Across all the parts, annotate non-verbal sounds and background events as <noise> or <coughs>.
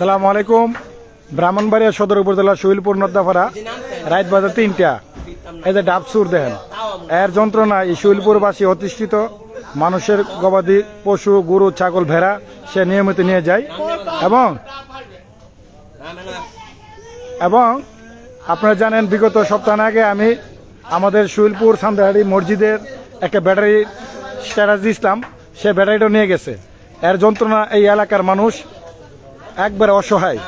সালাম আলাইকুম। ব্রাহ্মণবাড়িয়া সদর উপজেলা শৈলপুর নদ্দাপাড়া রাত বাজার তিনটা। এই যে ডাবসুর দেখেন, এর যন্ত্রণা এই শৈলপুরবাসী অতিষ্ঠিত। মানুষের গবাদি পশু, গরু, ছাগল, ভেড়া সে নিয়মিত নিয়ে যায়। এবং এবং আপনারা জানেন, বিগত সপ্তাহ আগে আমি আমাদের শৈলপুর সান্দাহারি মসজিদের একটা ব্যাটারি স্ট্যাটাস দিয়েছিলাম সে ব্যাটারিটা নিয়ে গেছে। এর যন্ত্রণা এই এলাকার মানুষ একবারে অসহায়।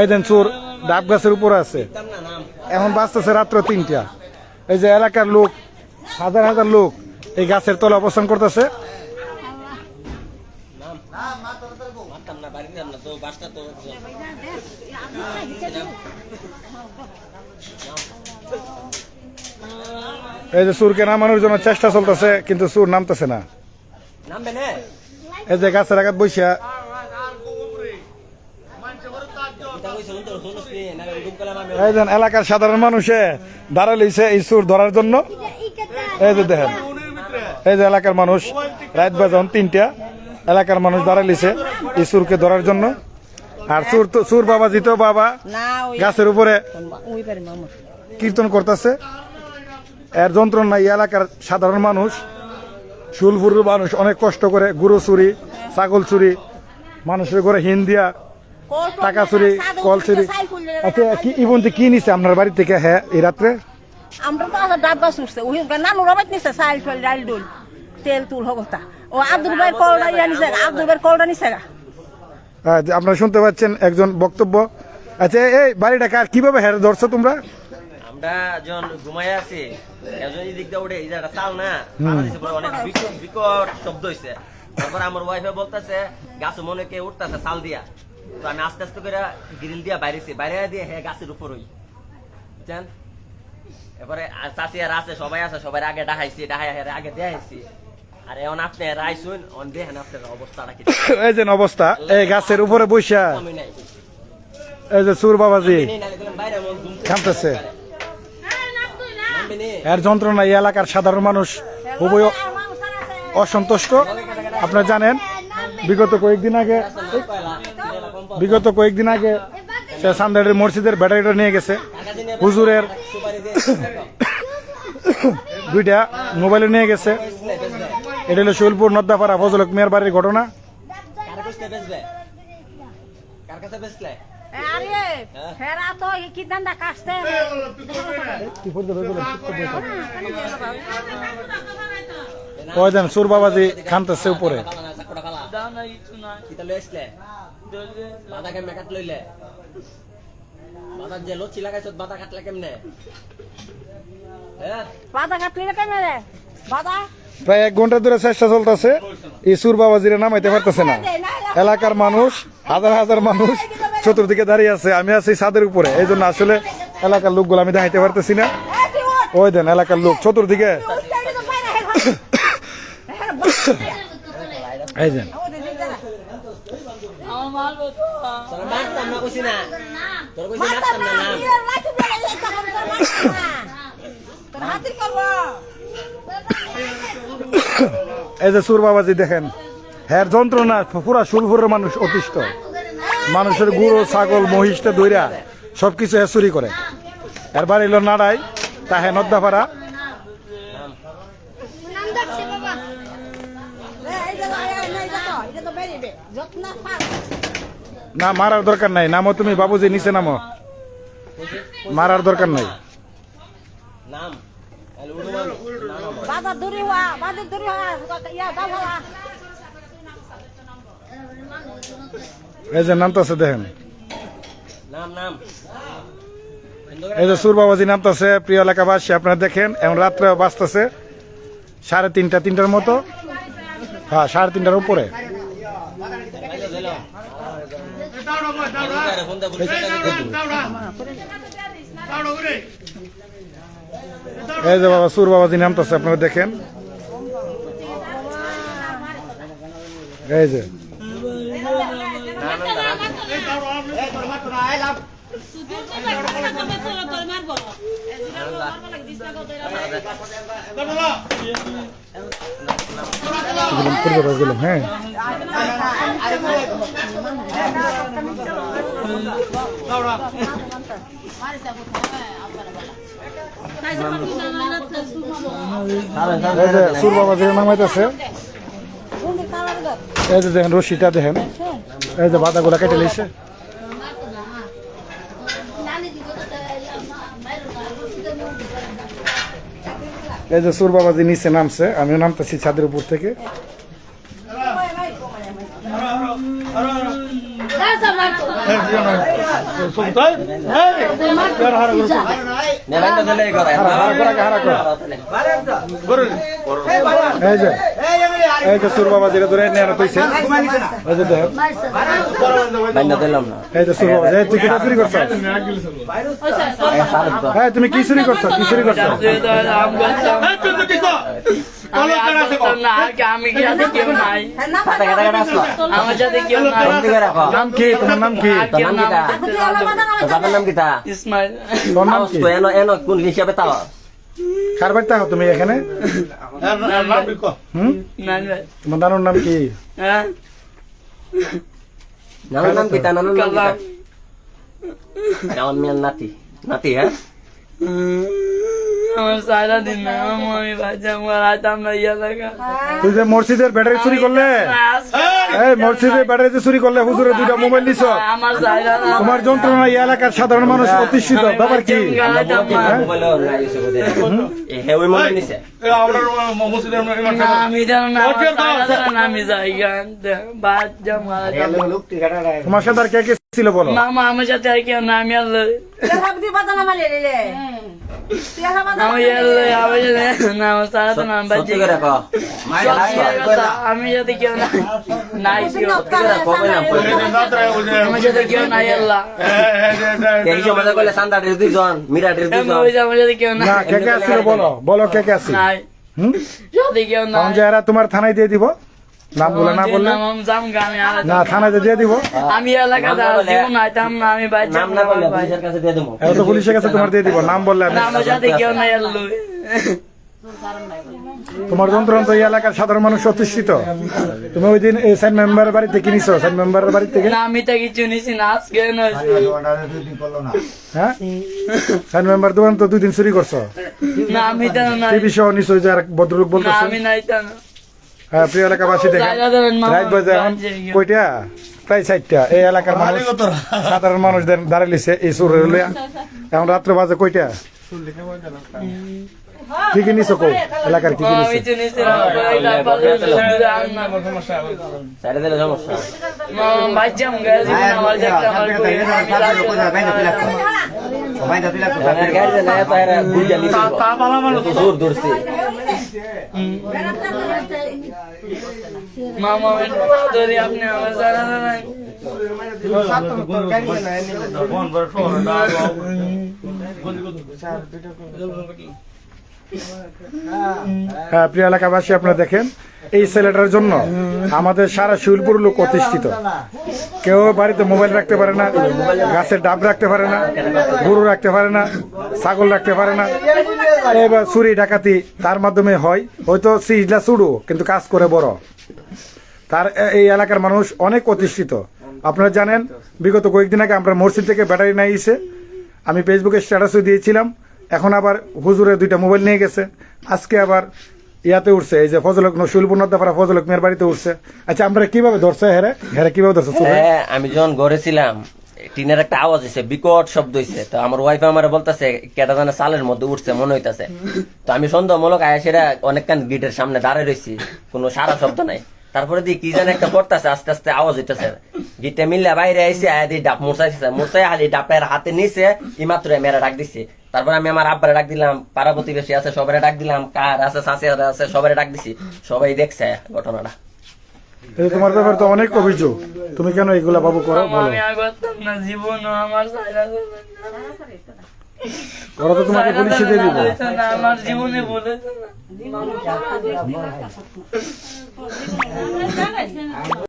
এই দেন চোর ডাব গাছের উপরে আছে। এখন বাঁচতেছে রাত্র তিনটা। এই যে এলাকার লোক হাজার হাজার লোক এই গাছের তলে অবস্থান করতেছে। এই যে সুরকে নামানোর জন্য চেষ্টা চলতেছে কিন্তু সুর নামতেছে না। না। এই যে গাছের আঘাত বৈশা এটা কইছে শুনতে শুনছ নি না ডুব কলা মারবে এই দেন এলাকার সাধারণ মানুষে দাঁড়া লইছে এই সুর ধরার জন্য। এই যে দেখেন এই যে এলাকার মানুষ রাত বাজন তিনটা এলাকার মানুষ দাঁড়া লইছে এই সুরকে ধরার জন্য। আর সুর তো সুর বাবা জিত বাবা গাছের উপরে কীর্তন করতেছে। এর যন্ত্রণা এই এলাকার সাধারণ মানুষ শুলপুরের মানুষ অনেক কষ্ট করে গরু চুরি ছাগল চুরি মানুষের ঘরে হিন দিয়া টাকা চুরি কল চুরি। আচ্ছা কি ইবন্তি কি নিছে আপনার বাড়ি থেকে? হ্যাঁ এই রাত্রে? আমরা তো আবার ডাব্বা সুরছে ওই নানু রবাত নিছে চাল ফাল ডাল ডুল তেল তুল হগতা। ও আব্দুল ভাই কলটা ইয়া নিছে আব্দুল ভাই কলটা নিছে গা। আহ, আপনারা শুনতে পাচ্ছেন একজন বক্তব্য। আচ্ছা এই বাড়িটা কার কীভাবে হ্যাঁ ধরছো তোমরা? আমরা যখন ঘুমাই আছি একজন এদিক দিয়ে উঠে চাল না অনেক বিকট বিকট শব্দ হইছে। তারপর আমার ওয়াইফে বলতেছে গাছ মনে কে উঠতেছে চাল দিয়া। তো আমি আস্তে আস্তে করে গ্রিল দিয়া বাইরেছি। বাইরে দিয়ে হ্যাঁ গাছের উপর হই বুঝছেন? এবারে চাষি আর আছে সবাই আছে সবাই আগে ডাহাইছি ডাহাই আগে দেখাইছি আর এখন আপনি রাইছুন অন দেখেন আপনার অবস্থাটা কি? <coughs> এই যে অবস্থা এই গাছের উপরে বৈশা এই যে সুর বাবাজি। এর যন্ত্রণা এই এলাকার সাধারণ মানুষ খুবই অসন্তুষ্ট। আপনারা জানেন বিগত কয়েকদিন আগে বিগত কয়েকদিন আগে সে সান্দারের মসজিদের ব্যাটারিটা নিয়ে গেছে। হুজুরের দুইটা মোবাইলে নিয়ে গেছে। এটা হলো শৈলপুর নদ্দাপাড়া ফজলক মিয়ার বাড়ির ঘটনা। কার কাছে বেচবে কার কাছে বেচলে আরে হেরা তো কি দান্দা কাটছে ওই দেন? সুর বাবাজি খানতেছে উপরে। বাদা কেমনে কাট লইলে। বাদা যে লচ্ছি লাগাইছ বাদা কাটলে কেমনে? হ্যাঁ? বাদা কাটলে কেন রে? বাদা? প্রায় এক ঘণ্টা ধরে চেষ্টা চলতেছে। এই সুর বাবাজিরে নামাইতে পারতেছে না। এলাকার মানুষ হাজার হাজার মানুষ চতুর্দিকে দাঁড়িয়ে আছে। আমি আছি ছাদের উপরে। এই জন্য আসলে এলাকার লোকগুলো আমি দেখাইতে পারতেছি না। ওই দেন এলাকার লোক চতুর্দিকে। এই দেন এই যে সুর বাবাজি দেখেন হ্যার যন্ত্রণা পুরা সুরপুরের মানুষ অতিষ্ঠ। মানুষের গুঁড়ো ছাগল মহিষটা দইরা সবকিছু হ্যাঁ চুরি করে। এর বাড়ি হলো নাড়াই তাহে নদ্দাপাড়া। না মারার দরকার নাই। নামো তুমি বাবুজি নিচে নামো। মারার দরকার নাই। ইয়া এই যে নামতেছে দেখেন। নাম নাম। এই যে সুর বাবাজি নামতেছে প্রিয় এলাকাবাসী আপনারা দেখেন এখন রাত্রে বাঁচতেছে সাড়ে তিনটা তিনটার মতো। হ্যাঁ সাড়ে তিনটার উপরে। এই যে বাবা সুর বাবাজি নামতেছে আপনারা দেখেন। এই যে। এগুলো পূর্ব গেলাম হ্যাঁ। এই যে বাবা যে নামাইতেছে এই যে দেখেন, রশিটা দেখেন। এই যে বাদাগুলা কেটে লিছে এই যে সুর বাবা যে নিচে নামছে, আমিও নামতেছি ছাদের উপর থেকে। এই যে এই সুর বাবা যেটা ধরে নিয়ে তুইছে বাইন্দা দিলাম না। এই যে সুর এই তুই কিটা চুরি করছ? হ্যাঁ তুমি কি চুরি করছ? কি চুরি কি কি? নাম কি। তোমার নাম কি? কেউ নাম কিটা ইসমাইল তোর নাম কি? এনো এনো কোন হিসাবে তাও কার বাড়িতে থাকো তুমি এখানে তোমার নানুর নাম কি? হ্যাঁ। নানার নাম কিটা নানার নাম কালাম মিয়ার নাতি নাতি হ্যাঁ আমার সারা দিন না আমার মমি বাচ্চা আমার রাত আমরা ইয়ে লাগা তুই যে মসজিদের ব্যাটারি চুরি করলে এই মসজিদের ব্যাটারিতে চুরি করলে হুজুরের দুইটা মোবাইল নিছ। তোমার যন্ত্রণা এই এলাকার সাধারণ মানুষ প্রতিষ্ঠিত ব্যাপার কি? মোবাইল না ইউজ করে এ হে ওই মোবাইল নিছে? না আমি জানো না আমার সারা সারা না আমি যাই গান বাচ্চা মারা তোমার সাথে আর কে কে ছিল বলো। মামা আমার সাথে আর কেউ না আমি আমি সাথে- কেউ নাই আমার সাথে কেউ নাই আল্লাহ। তোমার থানায় দিয়ে দিব। নাম বলে না বললে? নাম না থানায় দিয়ে দিব। আমি এলাকাতে নাম না বলে- জীবন আইতাম না আমি নাম না বললে পুলিশের কাছে দিয়ে দেবো। এরা তো পুলিশের কাছে তোমার দিয়ে দিব নাম বললে আমি না আমার কেউ নাই আল্লাহ তোমার যন্ত্রণা তো এই এলাকার সাধারণ মানুষ প্রতিষ্ঠিত তুমি ওই দিন এই সাইন মেম্বারের বাড়িতে কিনিছো সাইন মেম্বারের বাড়ি থেকে? না আমি তো কিছু নিছি না আজকে হ্যাঁ? সাইন মেম্বার দোকান তো দুই দিন চুরি করছ। না আমি তো নাই। টিভি যে আর এক ভদ্রলোক না বলতেছে। আমি নাই তো না। প্রিয় এলাকাবাসী দেখেন জায়গা দেবেন মামা, রাত বাজে এখন কয়টা প্রায় চারটা এই এলাকার মানুষ সাধারণ মানুষ দাঁড়িয়ে লিছে এই সুর এখন রাত্র বাজে কয়টা কি কি নিছো কো এলাকার কি কি আমি নিছো সমস্যা মামা বাচ্চা আমি গেছি আমার দেখতে আমার কই আমার গাড়িতে হ্যাঁ প্রিয় এলাকাবাসী, আপনারা দেখেন, এই ছেলেটার জন্য আমাদের সারা শিলপুর লোক প্রতিষ্ঠিত কেউ বাড়িতে মোবাইল রাখতে পারে না, গাছের ডাব রাখতে পারে না, গরু রাখতে পারে না, ছাগল রাখতে পারে না। এবার চুরি, ডাকাতি তার মাধ্যমে হয়। হয়তো সিজলা চুড়ো কিন্তু কাজ করে বড়। তার এই এলাকার মানুষ অনেক প্রতিষ্ঠিত আপনারা জানেন, বিগত কয়েকদিন আগে আমরা মসজিদ থেকে ব্যাটারি এসে আমি ফেসবুকে স্ট্যাটাসও দিয়েছিলাম। এখন আবার হুজুরের দুইটা মোবাইল নিয়ে গেছে। আজকে আবার ইয়াতে উঠছে এই যে ফজলক নসুলপুর নদ্দাপাড়া ফজলক মেয়ের বাড়িতে উঠছে। আচ্ছা আমরা কীভাবে ধরছে হেরে? হেরে কীভাবে ধরছে? হ্যাঁ আমি যখন ঘরে ছিলাম টিনের একটা আওয়াজ হয়েছে বিকট শব্দ হয়েছে তো আমার ওয়াইফ আমার বলতেছে কেটা জানে চালের মধ্যে উঠছে মনে হইতাছে। তো আমি সন্দেহমূলক আয়া সেটা অনেকক্ষণ গেটের সামনে দাঁড়ায় রয়েছি কোনো সারা শব্দ নাই। তারপরে দি কি জানে একটা করতেছে আস্তে আস্তে আওয়াজ হইতেছে। গিটে মিললে বাইরে আইসে আয়া দি ডাব মুরসাইছে মুরসাই হালি ডাবের হাতে নিছে ইমাত্র মেয়েরা ডাক দিছে। তারপর আমি আমার আব্বারে ডাক দিলাম পাড়া প্রতিবেশী আছে সবারে ডাক দিলাম কার আছে শাশি আছে সবাই ডাক দিছি। সবাই দেখছে ঘটনাটা। এই তোমার ব্যাপার তো অনেক অভিযোগ। তুমি কেন এগুলা বাবু করো? আমি করতাম না জীবন আমার ওরা তো তোমাকে পুলিশে দিয়ে দিব। না আমার জীবনে বলেছে না